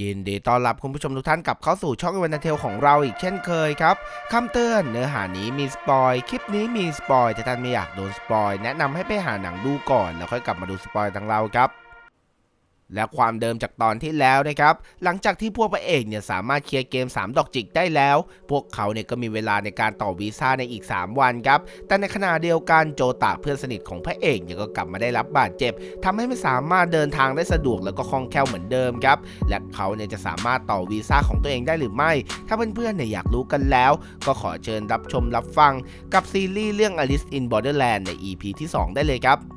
ยินดีต้อนรับคุณผู้ชมทุกท่านกลับเข้าสู่ช่องวันเทลของเราอีกเช่นเคยครับคำเตือนเนื้อหานี้มีสปอย คลิปนี้มีสปอยถ้าท่านไม่อยากโดนสปอย แนะนำให้ไปหาหนังดูก่อนแล้วค่อยกลับมาดูสปอยทางเราครับ และความเดิมจากตอนที่แล้วนะครับ หลังจากที่พวกพระเอกเนี่ยสามารถเคลียร์เกม 3 ดอกจิกได้แล้ว พวกเขาเนี่ยก็มีเวลาในการต่อวีซ่าในอีก 3 วันครับ แต่ในขณะเดียวกันโจตะเพื่อนสนิทของพระเอกเนี่ยก็กลับมาได้รับบาดเจ็บทำให้ไม่สามารถเดินทางได้สะดวกแล้วก็คล่องแคล่วเหมือนเดิมครับ และเขาเนี่ยจะสามารถต่อวีซ่าของตัวเองได้หรือไม่ ถ้าเพื่อนๆเนี่ยอยากรู้กันแล้ว ก็ขอเชิญรับชมรับฟังกับซีรีส์เรื่อง Alice in Borderland ใน EP ที่ 2 ได้เลยครับ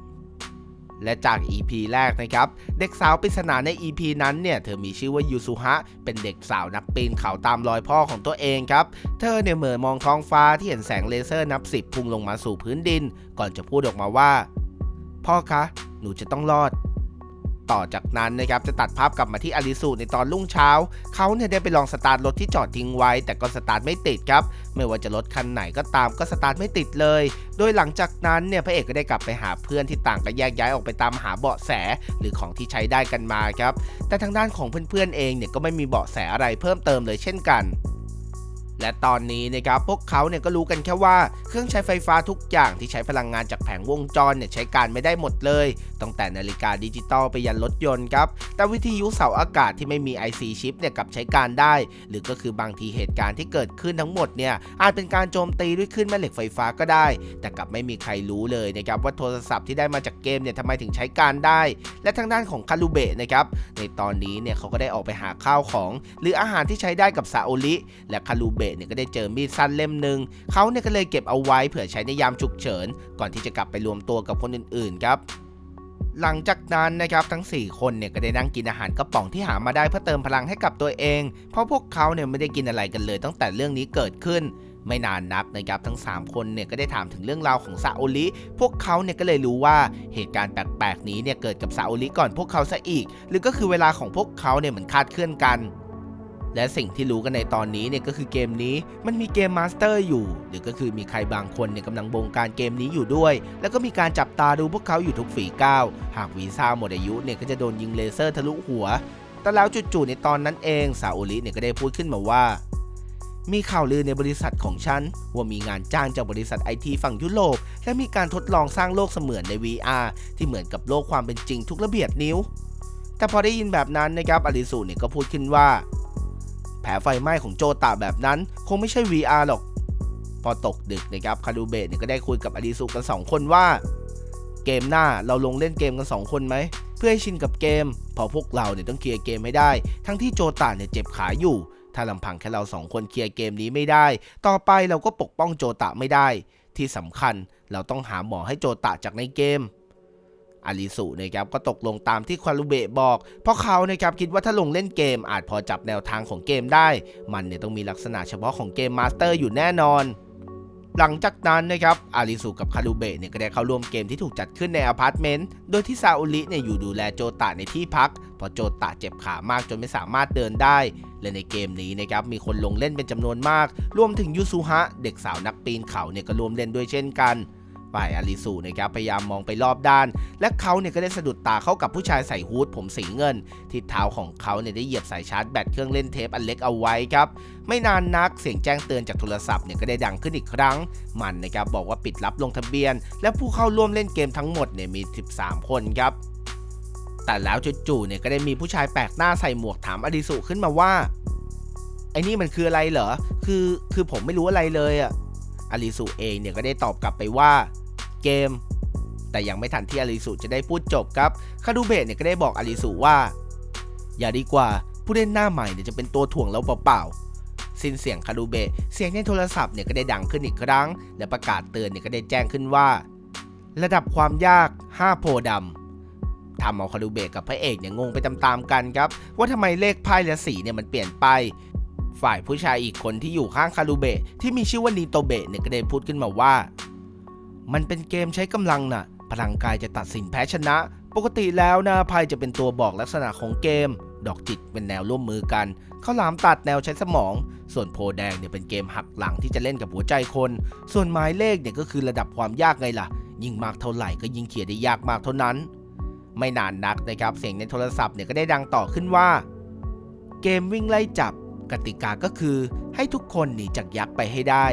และจาก EP แรกนะครับ เด็กสาวปริศนาใน EP นั้นเนี่ย เธอมีชื่อว่ายูซุฮะ เป็นเด็กสาวนักปีนเขาตามรอยพ่อของตัวเองครับ เธอเนี่ยเหมือนมองท้องฟ้าที่เห็นแสงเลเซอร์นับสิบพุ่งลงมาสู่พื้นดิน ก่อนจะพูดออกมาว่า พ่อคะ หนูจะต้องรอด ต่อจากนั้นนะครับจะตัดภาพกลับมาที่อลิสุในตอนรุ่งเช้า เขาเนี่ยได้ไปลองสตาร์ทรถที่จอดทิ้งไว้ แต่ก็สตาร์ทไม่ติดครับ ไม่ว่าจะรถคันไหนก็ตามก็สตาร์ทไม่ติดเลย โดยหลังจากนั้นเนี่ยพระเอกก็ได้กลับไปหาเพื่อนที่ต่างก็แยกย้ายออกไปตามหาเบาะแสหรือของที่ใช้ได้กันมาครับ แต่ทางด้านของเพื่อนๆเองเนี่ยก็ไม่มีเบาะแสอะไรเพิ่มเติมเลยเช่นกัน และตอนนี้นะครับพวกเขาเนี่ยก็รู้กันแค่ว่าเครื่องใช้ไฟฟ้าทุกอย่างที่ใช้พลังงานจากแผงวงจรเนี่ยใช้การไม่ได้หมดเลย ตั้งแต่นาฬิกาดิจิตอลไปยันรถยนต์ครับ แต่วิทยุเสาอากาศที่ไม่มี IC ชิปเนี่ยกับใช้การได้ หรือก็คือบางทีเหตุการณ์ที่เกิดขึ้นทั้งหมดเนี่ยอาจเป็นการโจมตีด้วยคลื่นแม่เหล็กไฟฟ้าก็ได้ แต่กลับไม่มีใครรู้เลยนะครับว่าโทรศัพท์ที่ได้มาจากเกมเนี่ยทำไมถึงใช้การได้ และทางด้านของคารุเบะนะครับในตอนนี้เนี่ยเขาก็ได้ออกไปหาข้าวของ หรืออาหารที่ใช้ได้กับซาโอริและคารุเบะเนี่ยก็ได้เจอมีดสั้นเล่มหนึ่งเขาเนี่ยก็เลยเก็บเอาไว้เผื่อใช้ในยามฉุกเฉิน ก่อนที่จะกลับไปรวมตัวกับคนอื่นๆครับหลังจากนั้นนะครับทั้ง 4 คนเนี่ยก็ได้นั่งกินอาหารกระป๋องที่หามาได้เพื่อเติมพลังให้กับตัวเอง เพราะพวกเขาเนี่ยไม่ได้กินอะไรกันเลยตั้งแต่เรื่องนี้เกิดขึ้น ไม่นานนักนะครับทั้ง 3 คนเนี่ยก็ได้ถามถึงเรื่องราวของซาโอริพวกเขาเนี่ยก็เลยรู้ว่าเหตุการณ์แปลกๆนี้เนี่ยเกิดกับซาโอริก่อนพวกเขาซะอีก หรือก็คือเวลาของพวกเขาเนี่ยเหมือนคาดเคลื่อนกัน และสิ่งที่รู้กันในตอนนี้เนี่ยก็คือเกมนี้มันมีเกมมาสเตอร์อยู่ หรือก็คือมีใครบางคนเนี่ยกำลังบงการเกมนี้อยู่ด้วย แล้วก็มีการจับตาดูพวกเขาอยู่ทุกฝีก้าว หากวีซ่าหมดอายุเนี่ยก็จะโดนยิงเลเซอร์ทะลุหัว แต่แล้วจู่ๆในตอนนั้นเองซาโอริเนี่ยก็ได้พูดขึ้นมาว่า มีข่าวลือในบริษัทของฉัน ว่ามีงานจ้างจากบริษัทไอทีฝั่งยุโรป และมีการทดลองสร้างโลกเสมือนใน VR ที่เหมือนกับโลกความเป็นจริงทุกระเบียดนิ้ว แต่พอได้ยินแบบนั้นนะครับอลิสุเนี่ยก็พูดขึ้นว่า แผลไฟไหม้ของโจตาแบบนั้น คงไม่ใช่ VR หรอก พอตกดึกนะครับคารูเบะเนี่ยก็ได้คุยกับอลิสุกัน 2 คนว่า เกมหน้าเราลงเล่นเกมกัน 2 คนไหม เพื่อให้ชินกับเกม พอพวกเราเนี่ยต้องเคลียร์เกมให้ได้ ทั้งที่โจตาเนี่ยเจ็บขาอยู่ ถ้าลำพังแค่เราสองคนเคลียร์เกมนี้ไม่ได้ ต่อไปเราก็ปกป้องโจตะไม่ได้ ที่สำคัญเราต้องหาหมอให้โจตะจากในเกม อาริสุนะครับก็ตกลงตามที่คารุเบะบอก เพราะเขานะครับคิดว่าถ้าลงเล่นเกมอาจพอจับแนวทางของเกมได้ มันเนี่ยต้องมีลักษณะเฉพาะของเกมมาสเตอร์อยู่แน่นอน หลังจากนั้นนะครับอาริสุกับคารุเบะเนี่ยก็ได้เข้าร่วมเกมที่ถูกจัดขึ้นในอพาร์ตเมนต์ โดยที่ซาอุริเนี่ยอยู่ดูแลโจตะในที่พักเพราะโจตะเจ็บขามากจนไม่สามารถเดินได้ และในเกมนี้นะครับมีคนลงเล่นเป็นจำนวนมาก รวมถึงยูซุฮะเด็กสาวนักปีนเขาเนี่ยก็รวมเล่นด้วยเช่นกัน ฝ่ายอาริสุนะครับพยายามมองไปรอบด้าน และเขาเนี่ยก็ได้สะดุดตาเข้ากับผู้ชายใส่ฮูดผมสีเงิน ที่เท้าของเขาเนี่ยได้เหยียบสายชาร์จแบตเครื่องเล่นเทปอันเล็กเอาไว้ครับ ไม่นานนักเสียงแจ้งเตือนจากโทรศัพท์เนี่ยก็ได้ดังขึ้นอีกครั้ง มันนะครับบอกว่าปิดรับลงทะเบียน และผู้เข้าร่วมเล่นเกมทั้งหมดเนี่ยมี 13 คนครับแต่แล้วจู่ๆเนี่ยก็ได้มีผู้ชายแปลกหน้าใส่หมวกถามอดิสุขึ้นมาว่าไอ้นี่มันคืออะไรเหรอ คือ คือผมไม่รู้อะไรเลยอะอลิสุเองเนี่ยก็ได้ตอบกลับไปว่า เกม แต่ยังไม่ทันที่อลิสุจะได้พูดจบครับคาดูเบะเนี่ยก็ได้บอกอลิสุว่า อย่าดีกว่าผู้เล่นหน้าใหม่เนี่ยจะเป็นตัวถ่วงเราเปล่าๆสิ้นเสียงคาดูเบะเสียงในโทรศัพท์เนี่ยก็ได้ดังขึ้นอีกครั้ง และประกาศเตือนเนี่ยก็ได้แจ้งขึ้นว่า ระดับความยาก 5 โพธิ์ดำทำเอาคาดูเบะกับพระเอกเนี่ยงงไปตามๆกันครับ ว่าทำไมเลขไพ่และสีเนี่ยมันเปลี่ยนไป ฝ่ายผู้ชายอีกคนที่อยู่ข้างคารูเบะที่มีชื่อว่านีโตเบะเนี่ยก็ได้พูดขึ้นมาว่า มันเป็นเกมใช้กำลังน่ะ พลังกายจะตัดสินแพ้ชนะ ปกติแล้วนะไพ่จะเป็นตัวบอกลักษณะของเกม ดอกจิตเป็นแนวร่วมมือกันข้าวหลามตัดแนวใช้สมอง ส่วนโพแดงเนี่ยเป็นเกมหักหลังที่จะเล่นกับหัวใจคน ส่วนหมายเลขเนี่ยก็คือระดับความยากไงล่ะ ยิ่งมากเท่าไหร่ก็ยิ่งเขียนได้ยากมากเท่านั้น ไม่นานนักนะครับเสียงในโทรศัพท์เนี่ยก็ได้ดังต่อขึ้นว่า เกมวิ่งไล่จับกติกาก็คือให้ทุกคนหนีจากยักษ์ไปให้ได้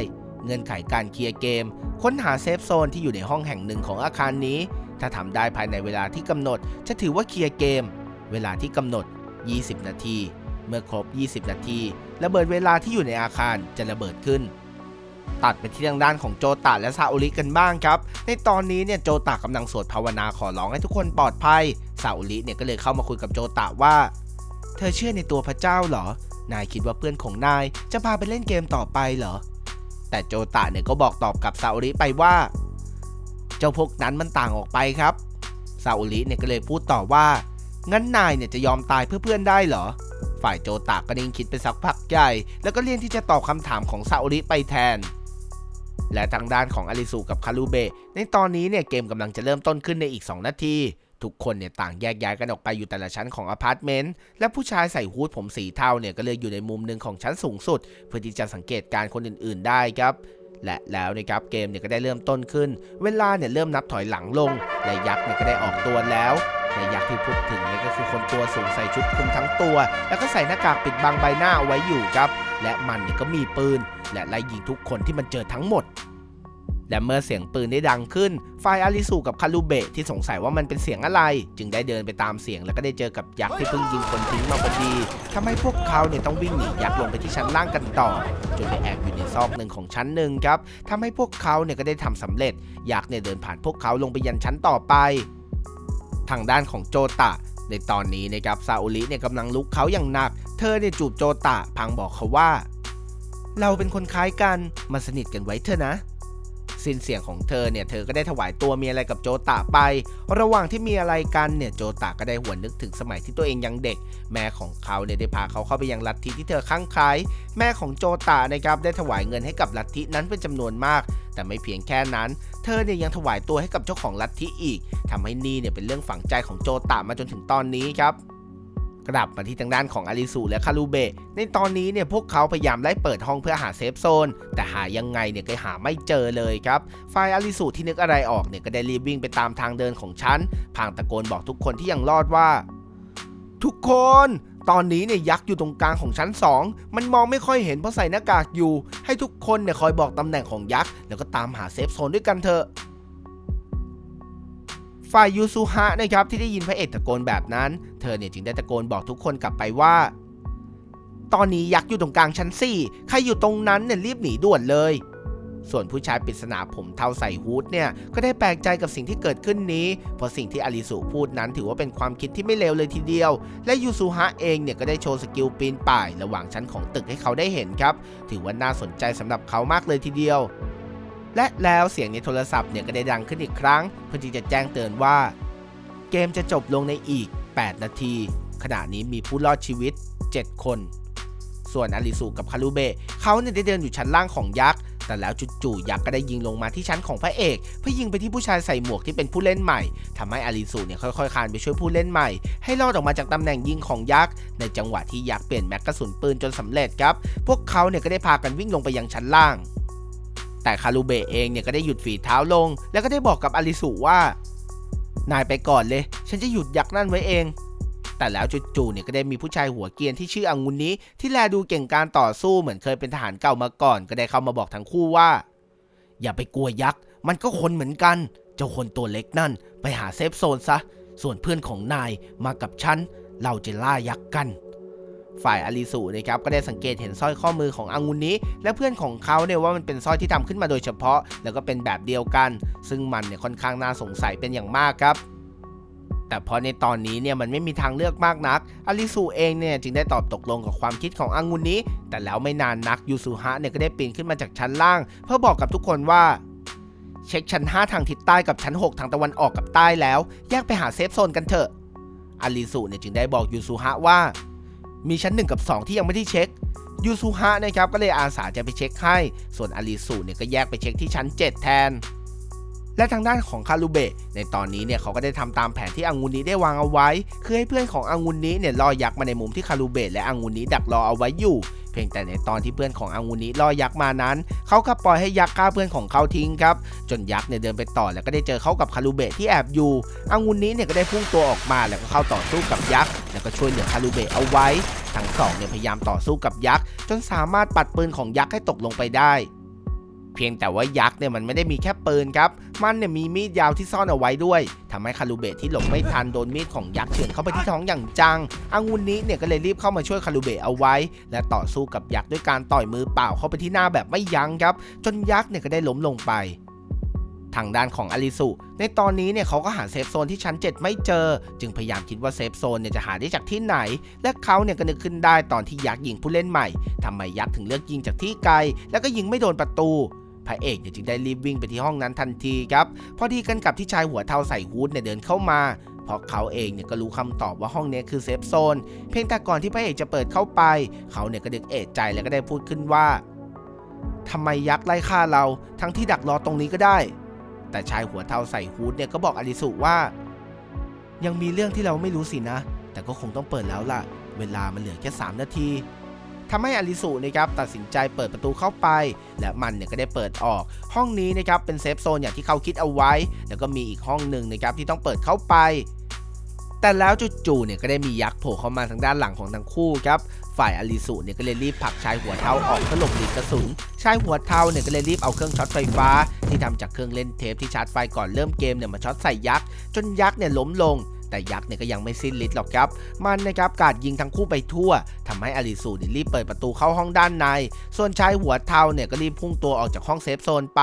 เงื่อนไขการเคลียร์เกม ค้นหาเซฟโซนที่อยู่ในห้องแห่งหนึ่งของอาคารนี้ ถ้าทำได้ภายในเวลาที่กำหนด จะถือว่าเคลียร์เกม เวลาที่กำหนด 20 นาที เมื่อครบ 20 นาทีระเบิดเวลาที่อยู่ในอาคารจะระเบิดขึ้น ตัดไปที่ทางด้านของโจตะและซาโอริกันบ้างครับ ในตอนนี้เนี่ยโจตะกำลังสวดภาวนาขอร้องให้ทุกคนปลอดภัยซาโอริเนี่ยก็เลยเข้ามาคุยกับโจตะว่า เธอเชื่อในตัวพระเจ้าเหรอนายคิดว่าเพื่อนของนายจะพาไปเล่นเกมต่อไปเหรอ แต่โจตะเนี่ยก็บอกตอบกับซาโอริไปว่า เจ้าพวกนั้นมันต่างออกไปครับซาโอริเนี่ยก็เลยพูดต่อว่า งั้นนายเนี่ยจะยอมตายเพื่อเพื่อนได้เหรอ ฝ่ายโจตะก็นิ่งคิดไปสักพักใหญ่ แล้วก็เลี่ยงที่จะตอบคำถามของซาโอริไปแทน และทางด้านของอาริสุกับคารูเบะในตอนนี้เนี่ยเกมกำลังจะเริ่มต้นขึ้นในอีก 2 นาที ทุกคนเนี่ยต่างแยกย้ายกันออกไปอยู่แต่ละชั้นของอพาร์ตเมนต์ และผู้ชายใส่ฮูดผมสีเทาเนี่ยก็เลยอยู่ในมุมหนึ่งของชั้นสูงสุด เพื่อที่จะสังเกตการคนอื่น ๆ ได้ครับ และแล้วนะครับเกมเนี่ยก็ได้เริ่มต้นขึ้น เวลาเนี่ยเริ่มนับถอยหลังลง และยักษ์เนี่ยก็ได้ออกตัวแล้วและยักษ์ที่พูดถึงเนี่ยก็คือคนตัวสูงใส่ชุดคลุมทั้งตัว แล้วก็ใส่หน้ากากปิดบังใบหน้าเอาไว้อยู่ครับ และมันเนี่ยก็มีปืน และไล่ยิงทุกคนที่มันเจอทั้งหมด และเมื่อเสียงปืนได้ดังขึ้น ฝ่ายอาริสุกับคารูเบะที่สงสัยว่ามันเป็นเสียงอะไร จึงได้เดินไปตามเสียงแล้วก็ได้เจอกับยักษ์ที่เพิ่งยิงคนทิ้งมาพอดีทำให้พวกเขาเนี่ยต้องวิ่งหนียักษ์ลงไปที่ชั้นล่างกันต่อ จนไปแอบอยู่ในซอกหนึ่งของชั้นหนึ่งครับทำให้พวกเขาเนี่ยก็ได้ทำสำเร็จ ยักษ์เนี่ยเดินผ่านพวกเขาลงไปยันชั้นต่อไป ทางด้านของโจตะในตอนนี้นะครับซาอุริเนี่ยกำลังลุกเขาอย่างหนัก เธอเนี่ยจูบโจตะพังบอกเขาว่า เราเป็นคนคล้ายกันมาสนิทกันไว้เถอะนะ สิ้นเสียงของเธอเนี่ยเธอก็ได้ถวายตัวมีอะไรกับโจตะไป ระหว่างที่มีอะไรกันเนี่ยโจตะก็ได้หวนนึกถึงสมัยที่ตัวเองยังเด็ก แม่ของเขาเนี่ยได้พาเขาเข้าไปยังลัทธิที่เธอข้างใคล้ายแม่ของโจตะนะครับได้ถวายเงินให้กับลัทธินั้นเป็นจำนวนมาก แต่ไม่เพียงแค่นั้น เธอเนี่ยยังถวายตัวให้กับเจ้าของลัทธิอีกทำให้นี่เนี่ยเป็นเรื่องฝังใจของโจตะมาจนถึงตอนนี้ครับ กลับมาที่ทางด้านของอาริสุและคารูเบะในตอนนี้เนี่ยพวกเขาพยายามไล่เปิดห้องเพื่อหาเซฟโซน แต่หายังไงเนี่ยก็หาไม่เจอเลยครับฝ่ายอาริสุที่นึกอะไรออกเนี่ยก็ได้รีบวิ่งไปตามทางเดินของฉันพางตะโกนบอกทุกคนที่ยังรอดว่า ทุกคนตอนนี้เนี่ยยักษ์อยู่ตรงกลางของชั้น 2 มันมองไม่ค่อยเห็นเพราะใส่หน้ากากอยู่ ให้ทุกคนเนี่ยคอยบอกตำแหน่งของยักษ์แล้วก็ตามหาเซฟโซนด้วยกันเถอะ ฝ่ายยูซูฮะนะครับที่ได้ยินพระเอกตะโกนแบบนั้น เธอเนี่ยจึงได้ตะโกนบอกทุกคนกลับไปว่า ตอนนี้ยักษ์อยู่ตรงกลางชั้น4ใครอยู่ตรงนั้นเนี่ยรีบหนีด่วนเลย ส่วนผู้ชายปริศนาผมเทาใส่ฮูดเนี่ยก็ได้แปลกใจกับสิ่งที่เกิดขึ้นนี้เพราะสิ่งที่อาริสุพูดนั้นถือว่าเป็นความคิดที่ไม่เลวเลยทีเดียว และยูซูฮะเองเนี่ยก็ได้โชว์สกิลปีนป่าย ระหว่างชั้นของตึกให้เขาได้เห็นครับ ถือว่าน่าสนใจสำหรับเขามากเลยทีเดียว และแล้วเสียงในโทรศัพท์เนี่ยก็ได้ดังขึ้นอีกครั้ง เพื่อที่จะแจ้งเตือนว่า เกมจะจบลงในอีก 8 นาที ขณะนี้มีผู้รอดชีวิต 7 คน ส่วนอาริสุกับคารุเบะเขาเนี่ยได้เดินอยู่ชั้นล่างของยักษ์แต่แล้วจู่ๆยักษ์ก็ได้ยิงลงมาที่ชั้นของพระเอก เพื่อยิงไปที่ผู้ชายใส่หมวกที่เป็นผู้เล่นใหม่ทำให้อาริสุเนี่ยค่อยๆคานไปช่วยผู้เล่นใหม่ ให้รอดออกมาจากตำแหน่งยิงของยักษ์ในจังหวะที่ยักษ์เปลี่ยนแม็กกระสุนปืนจนสำเร็จครับ พวกเขาเนี่ยก็ได้พากันวิ่งลงไปยังชั้นล่าง แต่คารูเบะเองเนี่ยก็ได้หยุดฝีเท้าลง แล้วก็ได้บอกกับอาริสุว่า นายไปก่อนเลย ฉันจะหยุดยักษ์นั่นไว้เอง แต่แล้วจู่ๆเนี่ยก็ได้มีผู้ชายหัวเกรียนที่ชื่ออังุนนี้ ที่แลดูเก่งการต่อสู้เหมือนเคยเป็นทหารเก่ามาก่อน ก็ได้เข้ามาบอกทั้งคู่ว่า อย่าไปกลัวยักษ์มันก็คนเหมือนกัน เจ้าคนตัวเล็กนั่น ไปหาเซฟโซนซะ ส่วนเพื่อนของนายมากับฉันเราจะล่ายักษ์กัน ฝ่ายอาริสุนะครับก็ได้สังเกตเห็นสร้อยข้อมือของอังุนนี้ และเพื่อนของเขาเนี่ยว่ามันเป็นสร้อยที่ทำขึ้นมาโดยเฉพาะ แล้วก็เป็นแบบเดียวกัน ซึ่งมันเนี่ยค่อนข้างน่าสงสัยเป็นอย่างมากครับแต่พอในตอนนี้เนี่ยมันไม่มีทางเลือกมากนัก อาริสุเองเนี่ยจึงได้ตอบตกลงกับความคิดของอังุนนี้ แต่แล้วไม่นานนักยูสุฮะเนี่ยก็ได้ปีนขึ้นมาจากชั้นล่าง เพื่อบอกกับทุกคนว่า เช็คชั้น 5 ทางทิศใต้กับชั้น 6 ทางตะวันออกกับใต้แล้ว แยกไปหาเซฟโซนกันเถอะอาริสุเนี่ยจึงได้บอกยูสุฮะว่า มีชั้น 1 กับ 2 ที่ยังไม่ได้เช็คยูซูฮะนะครับก็เลยอาสาจะไปเช็คให้ ส่วนอาริสุเนี่ยก็แยกไปเช็คที่ชั้น 7 แทน และทางด้านของคารุเบะในตอนนี้เนี่ยเขาก็ได้ทำตามแผนที่อังุนนี้ได้วางเอาไว้ คือให้เพื่อนของอังุนนี้เนี่ยล่อยักษ์มาในมุมที่คารุเบะและอังุนนี้ดักรอเอาไว้อยู่ พียงแต่ในตอนที่เพื่อนของอังูนิล่อยักษ์มานั้น เขาก็ปล่อยให้ยักษ์ฆ่าเพื่อนของเขาทิ้งครับ จนยักษ์เนี่ยเดินไปต่อแล้วก็ได้เจอเข้ากับคารุเบะที่แอบอยู่อังูนิเนี่ยก็ได้พุ่งตัวออกมาแล้วก็เข้าต่อสู้กับยักษ์แล้วก็ช่วยเหลือคารุเบะเอาไว้ ทั้งสองเนี่ยพยายามต่อสู้กับยักษ์จนสามารถปัดปืนของยักษ์ให้ตกลงไปได้ เพียงแต่ว่ายักษ์เนี่ยมันไม่ได้มีแค่ปืนครับ มันเนี่ยมีมีดยาวที่ซ่อนเอาไว้ด้วยทำให้คารุเบะที่หลบไม่ทันโดนมีดของยักษ์เฉือนเข้าไปที่ท้องอย่างจังอังุนนี้เนี่ยก็เลยรีบเข้ามาช่วยคารุเบะเอาไว้ และต่อสู้กับยักษ์ด้วยการต่อยมือเปล่าเข้าไปที่หน้าแบบไม่ยั้งครับ จนยักษ์เนี่ยก็ได้ล้มลงไปทางด้านของอลิสุในตอนนี้เนี่ยเขาก็หาเซฟโซนที่ชั้น 7 ไม่เจอ จึงพยายามคิดว่าเซฟโซนเนี่ยจะหาได้จากที่ไหน และเขาเนี่ยก็นึกขึ้นได้ตอนที่ยักษ์ยิงผู้เล่นใหม่ทำไมยักษ์ถึงเลือกยิงจากที่ไกล แล้วก็ยิงไม่โดนประตู พระเอกเนี่ยจึงได้รีบวิ่งไปที่ห้องนั้นทันทีครับพอดีกันกับที่ชายหัวเทาใส่ฮูดเนี่ยเดินเข้ามาเพราะเขาเองเนี่ยก็รู้คำตอบว่าห้องนี้คือเซฟโซน เพียงแต่ก่อนที่พระเอกจะเปิดเข้าไป เขาเนี่ยก็ดึกเอะใจแล้วก็ได้พูดขึ้นว่าทำไมยักษ์ไล่ฆ่าเรา ทั้งที่ดักรอตรงนี้ก็ได้ แต่ชายหัวเทาใส่ฮูดเนี่ยก็บอกอลิสุว่า ยังมีเรื่องที่เราไม่รู้สินะ แต่ก็คงต้องเปิดแล้วล่ะ เวลามันเหลือแค่ 3 นาที ทำให้อลิสุนะครับตัดสินใจเปิดประตูเข้าไป และมันเนี่ยก็ได้เปิดออก ห้องนี้นะครับเป็นเซฟโซนอย่างที่เขาคิดเอาไว้ แล้วก็มีอีกห้องหนึ่งนะครับที่ต้องเปิดเข้าไป แต่แล้วจู่ๆเนี่ยก็ได้มียักษ์โผล่เข้ามาทางด้านหลังของทั้งคู่ครับฝ่ายอลิสุเนี่ยก็เลยรีบผลักชายหัวเทาออกเพื่อหลบหลีกกระสุน ชายหัวเทาเนี่ยก็เลยรีบเอาเครื่องช็อตไฟฟ้า ที่ทำจากเครื่องเล่นเทปที่ชาร์จไฟก่อนเริ่มเกมเนี่ยมาช็อตใส่ยักษ์จนยักษ์เนี่ยล้มลง แต่ยักษ์เนี่ยก็ยังไม่สิ้นฤทธิ์หรอกครับ มันนะครับกาดยิงทั้งคู่ไปทั่วทำให้อลิสูเนี่ยรีบเปิดประตูเข้าห้องด้านใน ส่วนชายหัวเทาเนี่ยก็รีบพุ่งตัวออกจากห้องเซฟโซนไป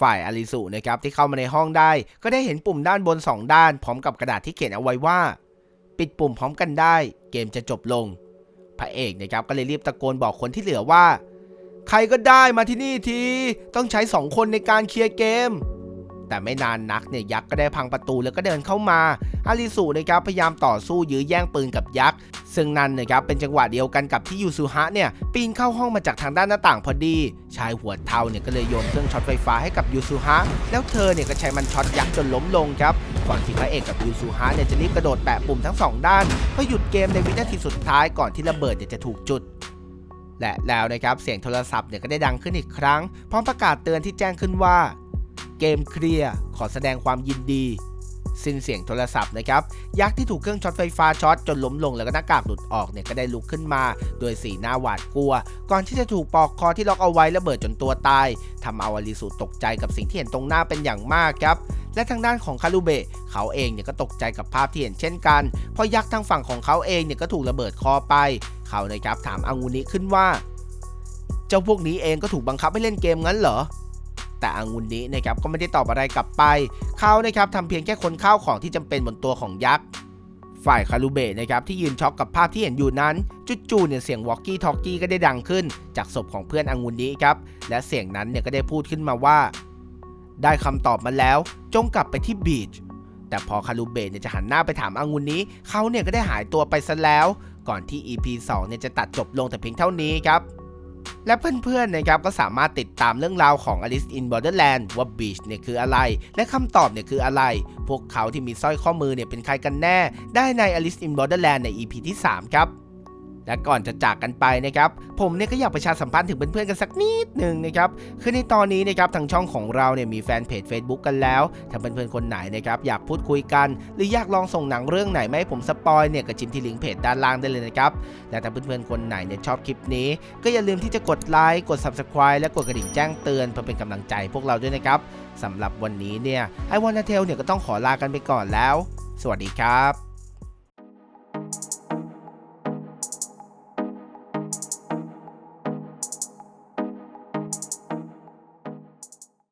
ฝ่ายอลิสุนะครับที่เข้ามาในห้องได้ ก็ได้เห็นปุ่มด้านบน 2 ด้าน พร้อมกับกระดาษที่เขียนเอาไว้ว่า ปิดปุ่มพร้อมกันได้ เกมจะจบลง พระเอกนะครับก็เลยรีบตะโกนบอกคนที่เหลือว่า ใครก็ได้มาที่นี่ที ต้องใช้ 2 คนในการเคลียร์เกม แต่ไม่นานนักเนี่ยยักษ์ก็ได้พังประตูแล้วก็เดินเข้ามาอาริสุนะครับพยายามต่อสู้ยื้อแย่งปืนกับยักษ์ซึ่งนั่นนะครับเป็นจังหวะเดียวกันกับที่ยูซุฮะเนี่ยปีนเข้าห้องมาจากทางด้านหน้าต่างพอดี ชายหัวเทาเนี่ยก็เลยโยนเครื่องช็อตไฟฟ้าให้กับยูซุฮะแล้วเธอเนี่ยก็ใช้มันช็อตยักษ์จนล้มลงครับก่อนที่พระเอกกับยูซุฮะเนี่ยจะรีบกระโดดแปะปุ่มทั้งสองด้านเพื่อหยุดเกมในวินาทีสุดท้ายก่อนที่ระเบิดจะถูกจุดและแล้วนะครับเสียงโทรศัพท์เนี่ยก็ได้ดังขึ้นอีกครั้ง พร้อมประกาศเตือนที่แจ้งขึ้นว่า เกมเคลียร์ขอแสดงความยินดี สิ้นเสียงโทรศัพท์นะครับ ยักษ์ที่ถูกเครื่องช็อตไฟฟ้าช็อตจนล้มลงแล้วก็หน้ากากหลุดออกเนี่ยก็ได้ลุกขึ้นมา โดยสีหน้าหวาดกลัว ก่อนที่จะถูกปอกคอที่ล็อกเอาไว้ระเบิดจนตัวตายทำเอาอลิสุตกใจกับสิ่งที่เห็นตรงหน้าเป็นอย่างมากครับและทางด้านของคารุเบะเขาเองเนี่ยก็ตกใจกับภาพที่เห็นเช่นกัน เพราะยักษ์ทางฝั่งของเขาเองเนี่ยก็ถูกระเบิดคอไป เขานะครับถามอังุนิขึ้นว่า เจ้าพวกนี้เองก็ถูกบังคับให้เล่นเกมงั้นเหรอ แต่อังุนนี้นะครับก็ไม่ได้ตอบอะไรกลับไป เขานะครับทำเพียงแค่คนข้าวของที่จำเป็นบนตัวของยักษ์ฝ่ายคารุเบะนะครับที่ยืนช็อกกับภาพที่เห็นอยู่นั้นจู่ๆเนี่ยเสียงวอกกี้ทอกกี้ก็ได้ดังขึ้น จากศพของเพื่อนอังุนนี้ครับและเสียงนั้นเนี่ยก็ได้พูดขึ้นมาว่า ได้คำตอบมาแล้วจงกลับไปที่บีชแต่พอคารุเบะเนี่ยจะหันหน้าไปถามอังุนนี้เขาเนี่ยก็ได้หายตัวไปซะแล้ว ก่อนที่ EP 2เนี่ยจะตัดจบลงแต่เพียงเท่านี้ครับ และเพื่อนๆนะครับก็สามารถติดตามเรื่องราวของ Alice in Borderland ว่า Beach เนี่ยคืออะไร และคำตอบเนี่ยคืออะไร พวกเขาที่มีสร้อยข้อมือเนี่ยเป็นใครกันแน่ ได้ใน Alice in Borderland ใน EP ที่ 3 ครับ และก่อนจะจากกันไปนะครับผมเนี่ยก็อยากประชาสัมพันธ์ถึงเพื่อนๆกันสักนิดหนึ่งนะครับคือในตอนนี้นะครับทางช่องของเราเนี่ยมีแฟนเพจ Facebook กันแล้วถ้าเพื่อนๆคนไหนนะครับอยากพูดคุยกัน หรืออยากลองส่งหนังเรื่องไหนมาให้ผมสปอยเนี่ยก็จิ้มที่ลิงก์เพจด้านล่างได้เลยนะครับและถ้าเพื่อนๆคนไหนเนี่ยชอบคลิปนี้ ก็อย่าลืมที่จะกดไลค์กด Subscribe และกดกระดิ่งแจ้งเตือนเพื่อเป็นกำลังใจพวกเราด้วยนะครับสำหรับวันนี้เนี่ยไอวอนนาเทลเนี่ยก็ต้องขอลากันไปก่อนแล้ว สวัสดีครับ